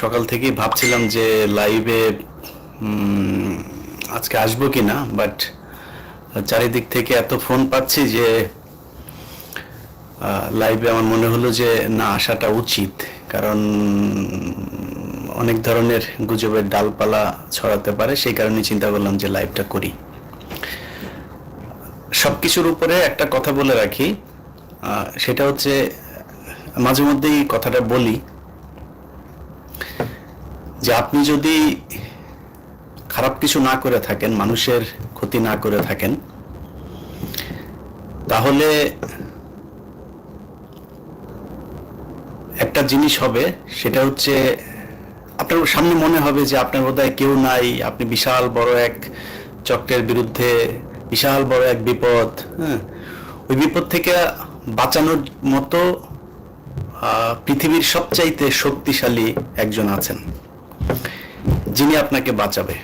সকাল থেকেই ভাবছিলাম যে লাইভে আজকে আসব কি না বাট চারিদিক থেকে এত ফোন পাচ্ছি যে লাইভে আমার মনে হলো যে না, আসাটা উচিত। কারণ, অনেক ধরনের গুজবের ডালপালা ছড়াতে পারে, সেই কারণে চিন্তা করলাম যে লাইভটা করি। সব কিছুর উপরে একটা কথা বলে রাখি সেটা হচ্ছে, মাঝে মধ্যেই কথাটা বলি যে আপনি যদি খারাপ কিছু না করে থাকেন, মানুষের ক্ষতি না করে থাকেন, তাহলে একটা জিনিস হবে, সেটা হচ্ছে আপনার সামনে মনে হবে যে আপনার বোধহয় কেউ নাই, আপনি বিশাল বড় এক চক্রের বিরুদ্ধে, বিশাল বড় এক বিপদ হ্যাঁ? ওই বিপদ থেকে বাঁচানোর মতো পৃথিবীর সবচাইতে শক্তিশালী একজন আছেন। যিনি আপনাকে বাঁচাবে।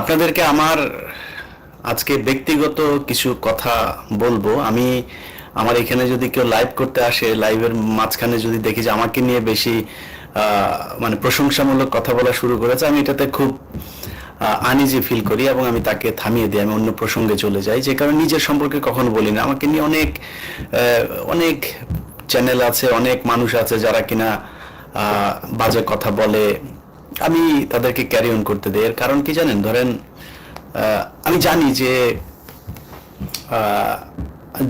আপনাদেরকে আমার আজকে ব্যক্তিগত কিছু কথা বলব। আমি আমার এখানে যদি কেউ লাইভ করতে আসে লাইভের মাঝখানে যদি দেখি যে আমাকে নিয়ে বেশি মানে প্রশংসামূলক কথা বলা শুরু করেছে, আমি এটাতে খুব আনইজি ফিল করি এবং আমি তাকে থামিয়ে দিই, আমি অন্য প্রসঙ্গে চলে যাই। যে কারণে নিজের সম্পর্কে কখনো বলি না। আমাকে নিয়ে অনেক অনেক চ্যানেল আছে, অনেক মানুষ আছে যারা কিনা বাজে কথা বলে আমি তাদেরকে ক্যারি অন করতে দিই। এর কারণ কি জানেন? ধরেন আমি জানি যে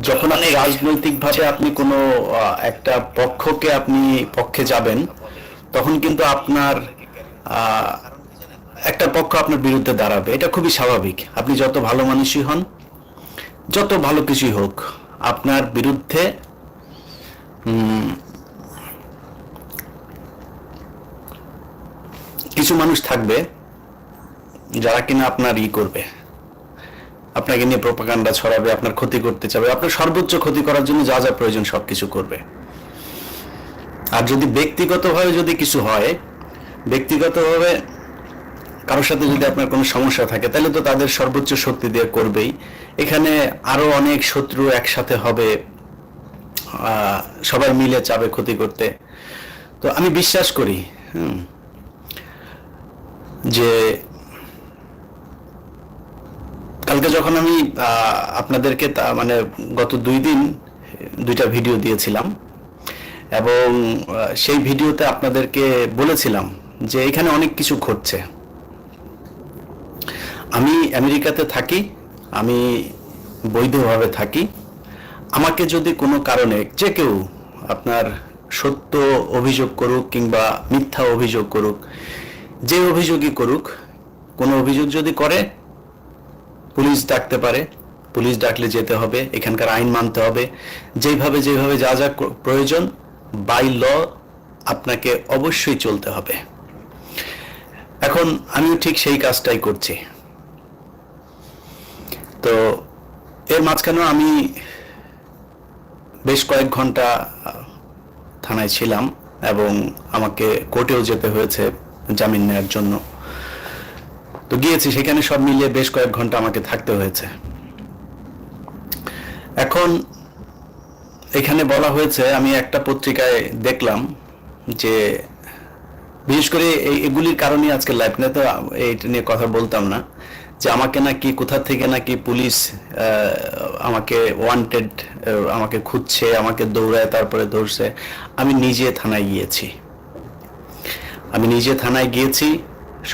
যখন আপনি রাজনৈতিকভাবে আপনি কোনো একটা পক্ষকে আপনি পক্ষে যাবেন, তখন কিন্তু আপনার একটা পক্ষ আপনার বিরুদ্ধে দাঁড়াবে। এটা খুবই স্বাভাবিক। আপনি যত ভালো মানুষই হন, যত ভালো কিছুই হোক, আপনার বিরুদ্ধে কিছু মানুষ থাকবে যারা কিনা আপনার ই করবে। আপনাকে নিয়ে প্রপাগান্ডা ছড়াবে আপনার ক্ষতি করতে চাবে আপনার সর্বোচ্চ ক্ষতি করার জন্য যা যা প্রয়োজন সবকিছু করবে। আর যদি ব্যক্তিগতভাবে যদি কিছু হয় ব্যক্তিগতভাবে কারোর সাথে যদি আপনার কোনো সমস্যা থাকে তাহলে তো তাদের সর্বোচ্চ শক্তি দিয়ে করবেই। এখানে আরও অনেক শত্রু একসাথে হবে সবাই মিলে চাবে ক্ষতি করতে। তো আমি বিশ্বাস করি হুম, যে কালকে যখন আমি আপনাদেরকে তা- মানে গত দুই দিন দুইটা ভিডিও দিয়েছিলাম এবং সেই ভিডিওতে আপনাদেরকে বলেছিলাম যে এখানে অনেক কিছু ঘটছে। আমি আমেরিকাতে থাকি, আমি বৈধভাবে থাকি। আমাকে যদি কোনো কারণে যে কেউ আপনার সত্য অভিযোগ করুক কিংবা মিথ্যা অভিযোগ করুক যে অভিযোগই করুক, কোনো অভিযোগ যদি করে, পুলিশ ডাকতে পারে, পুলিশ ডাকলে যেতে হবে, এখানকার আইন মানতে হবে। যেভাবে যেভাবে যা যা প্রয়োজন বাই ল আপনাকে অবশ্যই চলতে হবে। এখন আমিও ঠিক সেই কাজটাই করছি। তো এর মাঝখানেও আমি বেশ কয়েক ঘণ্টা থানায় ছিলাম এবং আমাকে কোর্টেও যেতে হয়েছে। জামিন নেওয়ার জন্য। তো গিয়েছি, সেখানে সব মিলিয়ে বেশ কয়েক ঘণ্টা আমাকে থাকতে হয়েছে। এখন এখানে বলা হয়েছে, আমি একটা পত্রিকায় দেখলাম যে বিশেষ করে এগুলির কারণে আজকে লাইভ না তো এইটা নিয়ে কথা বলতাম না, যে আমাকে নাকি কোথা থেকে নাকি পুলিশ আমাকে ওয়ান্টেড আমাকে খুঁজছে, আমাকে দৌড়ায়, তারপরে ধরছে। আমি নিজে থানায় গিয়েছি। আমি নিজে থানায় গিয়েছি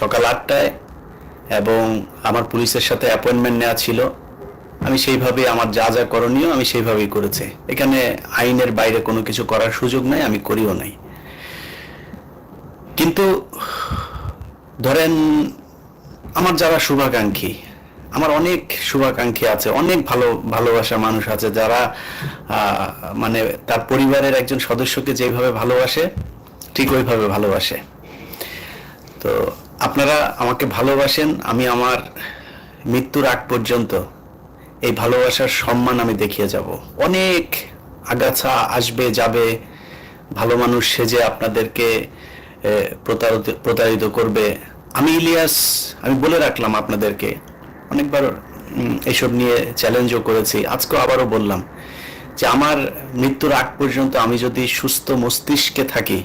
সকাল আটটায় এবং আমার পুলিশের সাথে অ্যাপয়েন্টমেন্ট নেওয়া ছিল। আমি সেইভাবে আমার যা যা করণীয় আমি সেইভাবেই করেছি। এখানে আইনের বাইরে কোনো কিছু করার সুযোগ নাই, আমি করিও নাই। কিন্তু ধরেন আমার যারা শুভাকাঙ্ক্ষী, আমার অনেক শুভাকাঙ্ক্ষী আছে, অনেক ভালো ভালোবাসা মানুষ আছে যারা মানে তার পরিবারের একজন সদস্যকে যেভাবে ভালোবাসে, ঠিক ওইভাবে ভালোবাসে। তো আপনারা আমাকে ভালোবাসেন, আমি আমার মৃত্যুর আগ পর্যন্ত এই ভালোবাসার সম্মান আমি দেখিয়ে যাব। অনেক আগাছা আসবে, যাবে, ভালো মানুষ সেজে আপনাদেরকে প্রতারিত প্রতারিত করবে। আমি ইলিয়াস, আমি বলে রাখলাম আপনাদেরকে, অনেকবার এসব নিয়ে চ্যালেঞ্জও করেছি, আজকেও আবারও বললাম যে আমার মৃত্যুর আগ পর্যন্ত আমি যদি সুস্থ মস্তিষ্কে থাকি,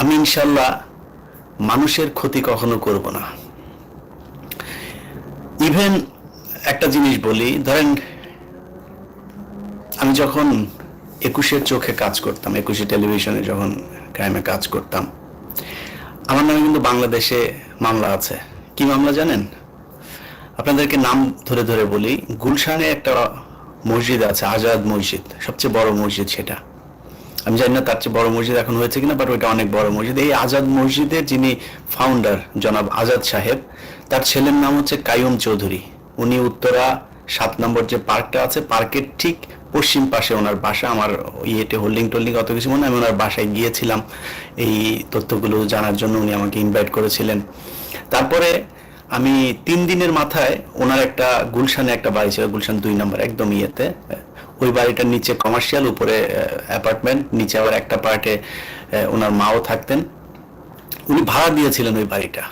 আমি ইনশাল্লাহ মানুষের ক্ষতি কখনো করব না। ইভেন একটা জিনিস বলি, ধরেন আমি যখন একুশের চোখে কাজ করতাম, একুশে টেলিভিশনে যখন ক্রাইমে কাজ করতাম, আমার নামে কিন্তু বাংলাদেশে মামলা আছে। কি মামলা জানেন? আপনাদেরকে নাম ধরে ধরে বলি, গুলশানে একটা মসজিদ আছে, আজাদ মসজিদ, সবচেয়ে বড় মসজিদ সেটা। আমি জানি না তার চেয়ে বড় মসজিদ এখন হয়েছে কিনা বাট ওইটা অনেক বড় মসজিদ। এই আজাদ মসজিদের যিনি ফাউন্ডার জনাব আজাদ সাহেব, তার ছেলের নাম হচ্ছে কায়ুম চৌধুরী। উনি উত্তরা সাত নম্বর যে পার্কটা আছে, পার্কের ঠিক পশ্চিম পাশে ওনার বাসা। আমার ইয়েতে হোল্ডিং টোল্ডিং অত কিছু মনে আমি ওনার বাসায় গিয়েছিলাম। এই তথ্যগুলো জানার জন্য উনি আমাকে ইনভাইট করেছিলেন। তারপরে আমি তিন দিনের মাথায় ওনার একটা গুলশানে একটা বাড়ি ছিল, গুলশান দুই নম্বর, একদম ইয়েতে ওই বাড়িটার নিচে কমার্শিয়াল উপরে অ্যাপার্টমেন্ট নিচে আবার একটা পার্টে ওনার মাও থাকতেন। উনি ভাড়া দিয়েছিলেন ওই বাড়িটা।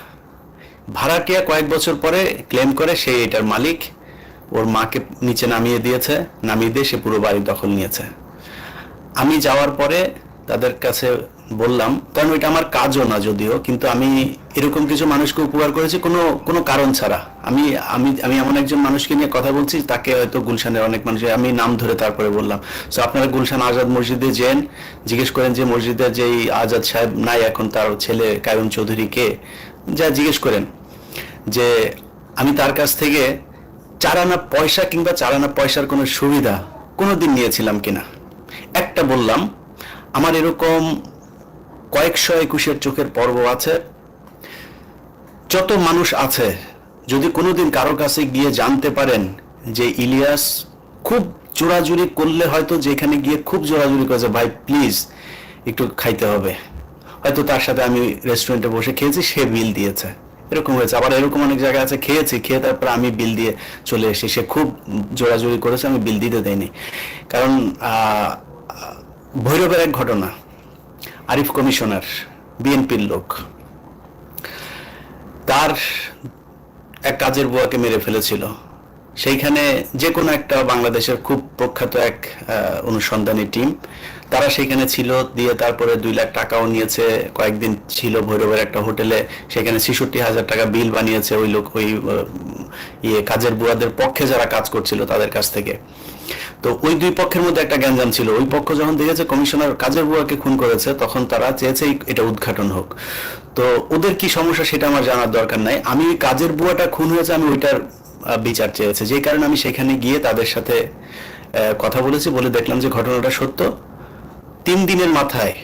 ভাড়াটিয়া কয়েক বছর পরে ক্লেম করে, সে এটার মালিক। ওর মাকে নিচে নামিয়ে দিয়েছে, নামিয়ে দিয়ে সে পুরো বাড়ি দখল নিয়েছে। আমি যাওয়ার পরে তাদের কাছে বললাম, কারণ এটা আমার কাজও না যদিও, কিন্তু আমি এরকম কিছু মানুষকে উপকার করেছি, কোনো কোনো কারণ ছাড়া। আমি আমি আমি এমন একজন মানুষকে নিয়ে কথা বলছি, তাকে হয়তো গুলশানের অনেক মানুষ, আমি নাম ধরে তারপরে বললাম। সো আপনারা গুলশান আজাদ মসজিদে যেন, জিজ্ঞেস করেন যে মসজিদের যেই আজাদ সাহেব নাই এখন, তার ছেলে কায়ুম চৌধুরী কে? যা জিজ্ঞেস করেন যে, আমি তার কাছ থেকে চারানা পয়সা কিংবা চারানা পয়সার কোনো সুবিধা কোনোদিন নিয়েছিলাম কিনা? একটা বললাম, আমার এরকম কয়েকশো একুশের চোখের পর্ব আছে। যত মানুষ আছে, যদি কোনোদিন কারও কাছে গিয়ে জানতে পারেন যে ইলিয়াস খুব জোরাজুরি করলে হয়তো যেখানে গিয়ে খুব জোরাজুরি করেছে, ভাই, প্লিজ, একটু খাইতে হবে। হয়তো তার সাথে আমি রেস্টুরেন্টে বসে খেয়েছি, সে বিল দিয়েছে। এরকম হয়েছে। আবার এরকম অনেক জায়গায় আছে, খেয়েছি, খেয়ে তারপর আমি বিল দিয়ে চলে এসেছি। সে খুব জোরাজুরি করেছে, আমি বিল দিতে দেয়নি। কারণ ভৈরবের এক ঘটনা। আরিফ কমিশনার, বিএনপির লোক। তার এক কাজের বুয়াকে মেরে ফেলেছিল। সেইখানে যে কোনো একটা বাংলাদেশের খুব প্রখ্যাত এক অনুসন্ধানী টিম, তারা সেখানে ছিল, দিয়ে তারপরে দুই লাখ টাকাও নিয়েছে। কয়েকদিন ছিল ভৈরবের একটা হোটেলে, সেখানে ছেষট্টি হাজার টাকা বিল বানিয়েছে ওই লোক, ওই ইয়ে কাজের বুয়াদের পক্ষে যারা কাজ করছিল তাদের কাছ থেকে। তো ওই দুই পক্ষের মধ্যে একটা গ্যাঞ্জাম ছিল। ওই পক্ষ যখন দেখেছে কমিশনার কাজের বুয়াকে খুন করেছে, তখন তারা চেয়েছে এটা উদ্ঘাটন হোক। তো ওদের কি সমস্যা সেটা আমার জানার দরকার নাই। আমি কাজের বুয়াটা খুন হয়েছে, আমি ওইটার বিচার চেয়েছে। যে কারণে আমি সেখানে গিয়ে তাদের সাথে কথা বলেছি, বলে দেখলাম যে ঘটনাটা সত্য। তিন দিনের মাথায়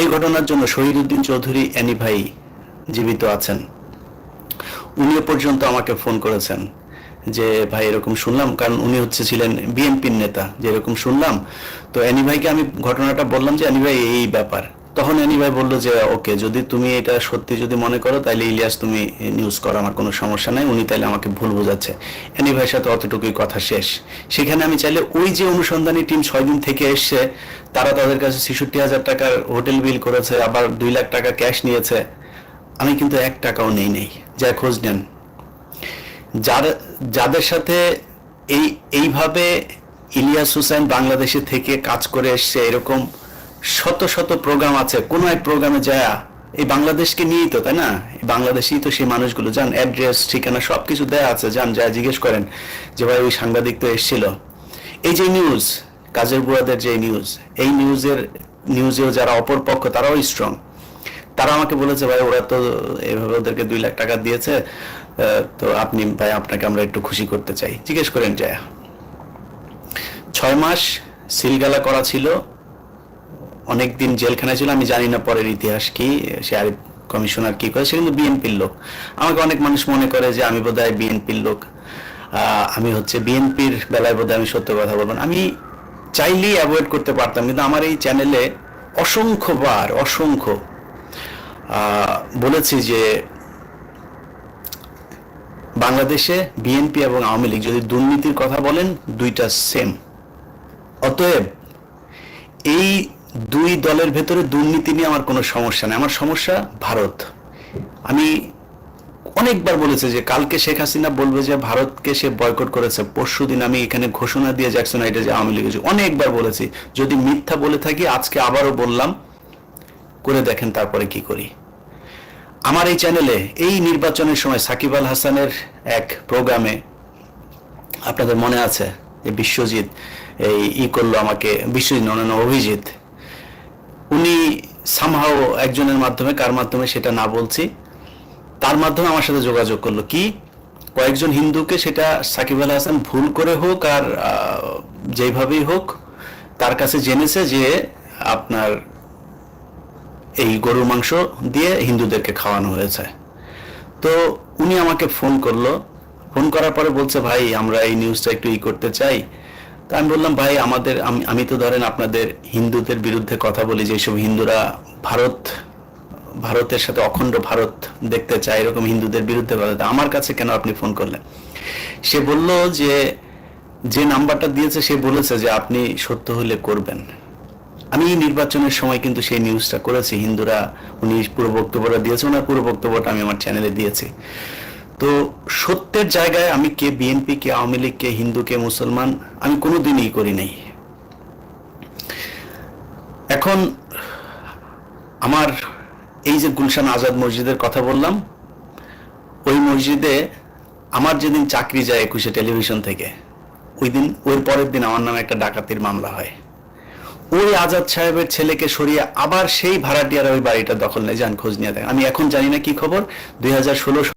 এই ঘটনার জন্য শহীদুদ্দিন চৌধুরী অ্যানি ভাই জীবিত আছেন। উনিও পর্যন্ত আমাকে ফোন করেছেন যে, ভাই, এরকম শুনলাম। কারণ উনি হচ্ছে ছিলেন বিএনপির নেতা, যে এরকম শুনলাম। তো অ্যানি ভাইকে আমি ঘটনাটা বললাম যে, অ্যানি ভাই, এই ব্যাপার। তখন অ্যানি ভাই বলল যে, ওকে, যদি তুমি এটা সত্যি যদি মনে করো তাহলে ইলিয়াস তুমি নিউজ করো, আমার কোনো সমস্যা নাই, উনি তাহলে আমাকে ভুল বোঝাচ্ছে। অ্যানি ভাইয়ের সাথে অতটুকুই কথা শেষ। সেখানে আমি চাইলে ওই যে অনুসন্ধানী টিম ছয় দিন থেকে এসছে, তারা তাদের কাছে ছেষট্টি হাজার টাকার হোটেল বিল করেছে, আবার দুই লাখ টাকা ক্যাশ নিয়েছে। আমি কিন্তু এক টাকাও নেই নেই যা খোঁজ নেন। যার, যাদের সাথে এই, এইভাবে ইলিয়াস হুসেন বাংলাদেশে থেকে কাজ করে এসছে, এরকম শত শত প্রোগ্রাম আছে, কোনো এক প্রোগ্রামে যায়, এই বাংলাদেশকে নিয়েই তো, তাই না? বাংলাদেশেই তো সেই মানুষগুলো, যান অ্যাড্রেস ঠিকানা সব কিছু দেয়া আছে, যান, যা জিজ্ঞেস করেন যে ভাই ওই সাংবাদিক তো এসেছিল। এই যে নিউজ কাজের বুয়াদের যে নিউজ এই নিউজের নিউজেও যারা অপর পক্ষ, তারাও স্ট্রং তারা আমাকে বলেছে, ভাই, ওরা তো এভাবে ওদেরকে দুই লাখ টাকা দিয়েছে তো আপনি, ভাই, আপনাকে আমরা একটু খুশি করতে চাই। জিজ্ঞেস করেন যায় ছয় মাস সিলগালা করা ছিল। অনেক দিন জেলখানায় ছিল। আমি জানি না পরের ইতিহাস কি। সে আরিফ কমিশনার কি করে? সে কিন্তু বিএনপির লোক। আমাকে অনেক মানুষ মনে করে যে আমি বোধহয় বিএনপির লোক। আমি হচ্ছে বিএনপির বেলায় বোধহয় আমি সত্য কথা বলব না। আমি চাইলেই অ্যাভয়েড করতে পারতাম, কিন্তু আমার এই চ্যানেলে অসংখ্যবার, অসংখ্য বলেছি যে বাংলাদেশে বিএনপি এবং আওয়ামী লীগ যদি দুর্নীতির কথা বলেন, দুইটা সেম অতএব এই দুই দলের ভেতরে দুর্নীতি নিয়ে আমার কোনো সমস্যা নেই। আমার সমস্যা ভারত। আমি অনেকবার বলেছে যে কালকে শেখ হাসিনা বলবে যে ভারতকে সে বয়কট করেছে। পরশু দিন আমি এখানে ঘোষণা দিয়ে জ্যাকসন হাইটে যে আওয়ামী লীগ অনেকবার বলেছি। যদি মিথ্যা বলে থাকি, আজকে আবারও বললাম, করে দেখেন তারপরে কি করি। আমার এই চ্যানেলে এই নির্বাচনের সময় সাকিব আল হাসানের এক প্রোগ্রামে আপনাদের মনে আছে যে বিশ্বজিৎ এই ই করল আমাকে বিশ্বজিৎ নয়, নয়, অভিজিৎ। উনি সামহাও একজনের মাধ্যমে কার মাধ্যমে সেটা না বলছি তার মাধ্যমে আমার সাথে যোগাযোগ করল। কি? কয়েকজন হিন্দুকে সেটা সাকিব আল হাসান ভুল করে হোক আর আহ, যেইভাবেই হোক তার কাছে জেনেছে যে আপনার এই গরুর মাংস দিয়ে হিন্দুদেরকে খাওয়ানো হয়েছে। তো উনি আমাকে ফোন করল। ফোন করার পরে বলছে, ভাই, আমরা এই নিউজটা একটু ই করতে চাই। তা আমি বললাম, ভাই, আমাদের, আমি- আমি তো ধরেন আপনাদের হিন্দুদের বিরুদ্ধে কথা বলি, যে সব হিন্দুরা ভারত, ভারতের সাথে অখণ্ড ভারত দেখতে চায়, এরকম হিন্দুদের বিরুদ্ধে কথা। আমার কাছে কেন আপনি ফোন করলেন? সে বলল যে যে নাম্বারটা দিয়েছে, সে বলেছে যে, আপনি সত্য হলে করবেন। আমি নির্বাচনের সময় কিন্তু সেই নিউজটা করেছি। হিন্দুরা, উনি পুরো বক্তব্যটা দিয়েছে, ওনার পুরো বক্তব্যটা আমি আমার চ্যানেলে দিয়েছি। তো সত্যের জায়গায় আমি কে বিএনপি কে আওয়ামী লীগ, কে হিন্দু, কে মুসলমান, আমি কোনোদিনই করি নাই। এখন আমার এই যে গুলশান আজাদ মসজিদের কথা বললাম, ওই মসজিদে আমার যেদিন চাকরি যায় একুশে টেলিভিশন থেকে, ওই দিন ওই পরের দিন আমার নামে একটা ডাকাতির মামলা হয়। ওই আজাদ সাহেবের ছেলেকে সরিয়ে আবার সেই ভাড়াটিয়ারা ওই বাড়িটা দখল নেয়। যান, খোঁজ নিয়ে দেয় আমি এখন জানি না কি খবর। দুই হাজার ষোলো